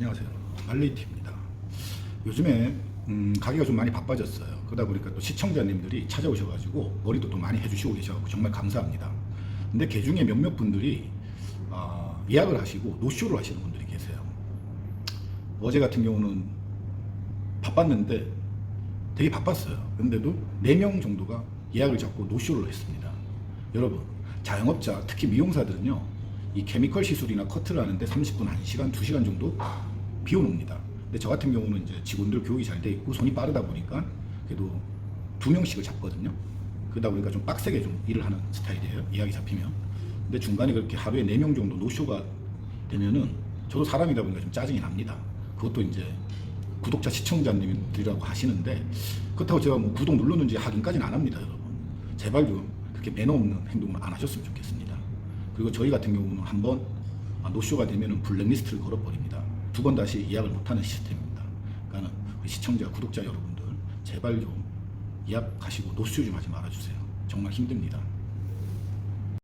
안녕하세요. 말레이티입니다. 요즘에 음, 가게가 좀 많이 바빠졌어요. 그러다 보니까 또 시청자님들이 찾아오셔가지고 머리도 또 많이 해주시고 계셔서 정말 감사합니다. 근데 그 중에 몇몇 분들이 아, 예약을 하시고 노쇼를 하시는 분들이 계세요. 어제 같은 경우는 바빴는데 되게 바빴어요. 근데도 4명 정도가 예약을 잡고 노쇼를 했습니다. 여러분, 자영업자, 특히 미용사들은요, 이 케미컬 시술이나 커트를 하는데 30분, 1시간, 2시간 정도 비워놓습니다. 근데 저 같은 경우는 이제 직원들 교육이 잘 돼 있고 손이 빠르다 보니까 그래도 두 명씩을 잡거든요. 그러다 보니까 좀 빡세게 좀 일을 하는 스타일이에요. 예약이 잡히면. 근데 중간에 그렇게 하루에 4명 정도 노쇼가 되면은 저도 사람이다 보니까 좀 짜증이 납니다. 그것도 이제 구독자 시청자님들이라고 하시는데 그렇다고 제가 뭐 구독 눌렀는지 확인까지는 안 합니다, 여러분. 제발 좀 그렇게 매너 없는 행동을 안 하셨으면 좋겠습니다. 그리고 저희 같은 경우는 한번 노쇼가 되면은 블랙리스트를 걸어버립니다. 두 번 다시 예약을 못하는 시스템입니다. 그러니까 시청자, 구독자 여러분들 제발 좀 예약하시고 노쇼 좀 하지 말아주세요. 정말 힘듭니다.